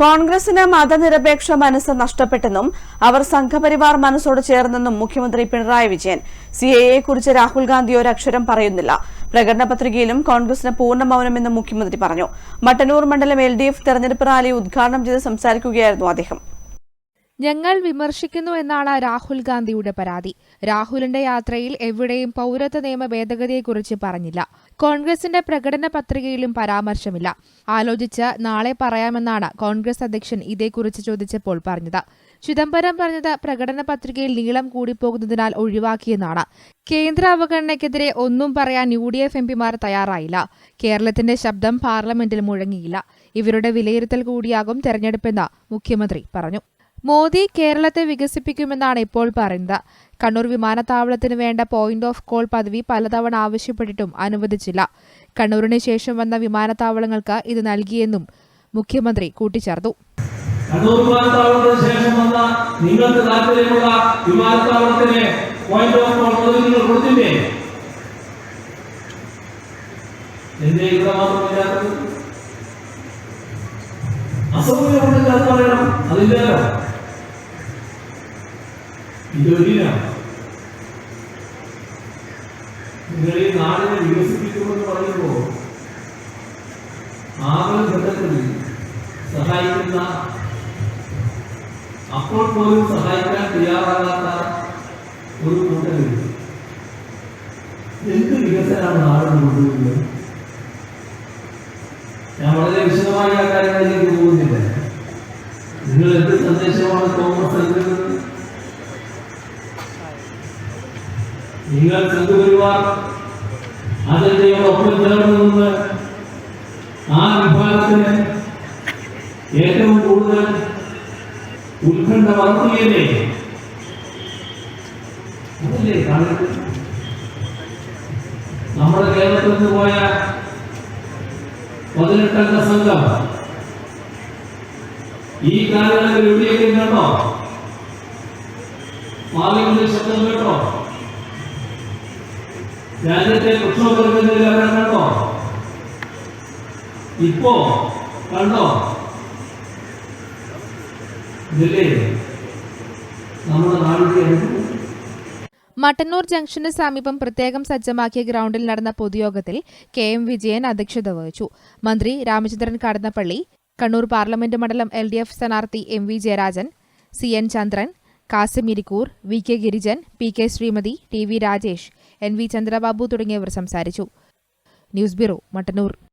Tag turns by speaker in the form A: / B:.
A: കോൺഗ്രസിന് മതനിരപേക്ഷ മനസ്സ് നഷ്ടപ്പെട്ടെന്നും അവർ സംഘപരിവാർ മനസ്സോട് ചേർന്നെന്നും മുഖ്യമന്ത്രി പിണറായി വിജയൻ. സിഎയെക്കുറിച്ച് രാഹുൽ ഗാന്ധി ഒരക്ഷരം പറയുന്നില്ല. പ്രകടന പത്രികയിലും കോൺഗ്രസിന് പൂർണ മൗനമെന്നും മുഖ്യമന്ത്രി പറഞ്ഞു. മട്ടന്നൂർ മണ്ഡലം എൽ ഡി എഫ് തെരഞ്ഞെടുപ്പ് റാലി ഉദ്ഘാടനം ചെയ്ത് സംസാരിക്കുകയായിരുന്നു അദ്ദേഹം.
B: ഞങ്ങൾ വിമർശിക്കുന്നു എന്നാണ് രാഹുൽ ഗാന്ധിയുടെ പരാതി. രാഹുലിന്റെ യാത്രയിൽ എവിടെയും പൌരത്വ നിയമ ഭേദഗതിയെക്കുറിച്ച് പറഞ്ഞില്ല. കോൺഗ്രസിന്റെ പ്രകടന പത്രികയിലും പരാമർശമില്ല. ആലോചിച്ച് നാളെ പറയാമെന്നാണ് കോൺഗ്രസ് അധ്യക്ഷൻ ഇതേക്കുറിച്ച് ചോദിച്ചപ്പോൾ പറഞ്ഞത്. ചിദംബരം പറഞ്ഞത് പ്രകടന പത്രികയിൽ നീളം കൂടിപ്പോകുന്നതിനാൽ ഒഴിവാക്കിയെന്നാണ്. കേന്ദ്ര അവഗണനയ്ക്കെതിരെ ഒന്നും പറയാൻ യു ഡി എഫ് എംപിമാർ തയ്യാറായില്ല. കേരളത്തിന്റെ ശബ്ദം പാർലമെന്റിൽ മുഴങ്ങിയില്ല. ഇവരുടെ വിലയിരുത്തൽ കൂടിയാകും തെരഞ്ഞെടുപ്പെന്ന് മുഖ്യമന്ത്രി പറഞ്ഞു. മോദി കേരളത്തെ വികസിപ്പിക്കുമെന്നാണ് ഇപ്പോൾ പറയുന്നത്. കണ്ണൂർ വിമാനത്താവളത്തിന് വേണ്ട പോയിന്റ് ഓഫ് കോൾ പദവി പലതവണ ആവശ്യപ്പെട്ടിട്ടും അനുവദിച്ചില്ല. കണ്ണൂരിന് ശേഷം വന്ന വിമാനത്താവളങ്ങൾക്ക് ഇത് നൽകിയെന്നും മുഖ്യമന്ത്രി കൂട്ടിച്ചേർത്തു.
C: കണ്ണൂർ വിമാനത്താവളത്തിന് ശേഷം വന്ന നിങ്ങൾക്ക് വിമാനത്താവളത്തിന് പോയിന്റ് ഓഫ് കോൾ അതില്ലല്ലോ. ഇതൊരിനാണ് നിങ്ങൾ ഈ നാടിനെ വികസിപ്പിക്കുമെന്ന് പറയുമ്പോൾ ആറ് ഘട്ടത്തിൽ സഹായിക്കുന്ന അപ്പോൾ പോലും സഹായിക്കാൻ തയ്യാറാകാത്ത ഒരു കൂട്ടരുണ്ട് എന്ത് വികസനമാണ് നാടിന് കൊണ്ടുവരുന്നത് ഞാൻ വളരെ വിശദമായി ആ കാര്യങ്ങളിലേക്ക് നിങ്ങൾ സംഘപരിവാർ അജണ്ടയോടൊപ്പം ചേർന്ന് നിന്ന് ആ വിഭാഗത്തിന് ഏറ്റവും കൂടുതൽ ഉത്കണ്ഠ വളർത്തിയല്ലേ? അതല്ലേ നമ്മുടെ കേരളത്തിൽ നിന്ന് പോയ പതിനെട്ടംഗ സംഘം ഈ കാലയളവിൽ എവിടെയെങ്കിലും കണ്ടോ പാർലമെന്റിൽ ശബ്ദം കേട്ടോ? രാജ്യത്തെ പ്രക്ഷോഭം കണ്ടോ? ഇപ്പോ കണ്ടോ? നമ്മുടെ
B: മട്ടന്നൂർ ജംഗ്ഷന് സമീപം പ്രത്യേകം സജ്ജമാക്കിയ ഗ്രൗണ്ടിൽ നടന്ന പൊതുയോഗത്തിൽ കെ എം വിജയൻ അധ്യക്ഷത വഹിച്ചു. മന്ത്രി രാമചന്ദ്രൻ കടന്നപ്പള്ളി കണ്ണൂർ പാർലമെന്റ് മണ്ഡലം എൽ ഡി എഫ് സ്ഥാനാർത്ഥി M V Jayarajan C N Chandran Kasim Irikkur V K Girijan P K Sreemathi T V Rajesh N V Chandrababu തുടങ്ങിയവർ സംസാരിച്ചു. News bureau Mattannur.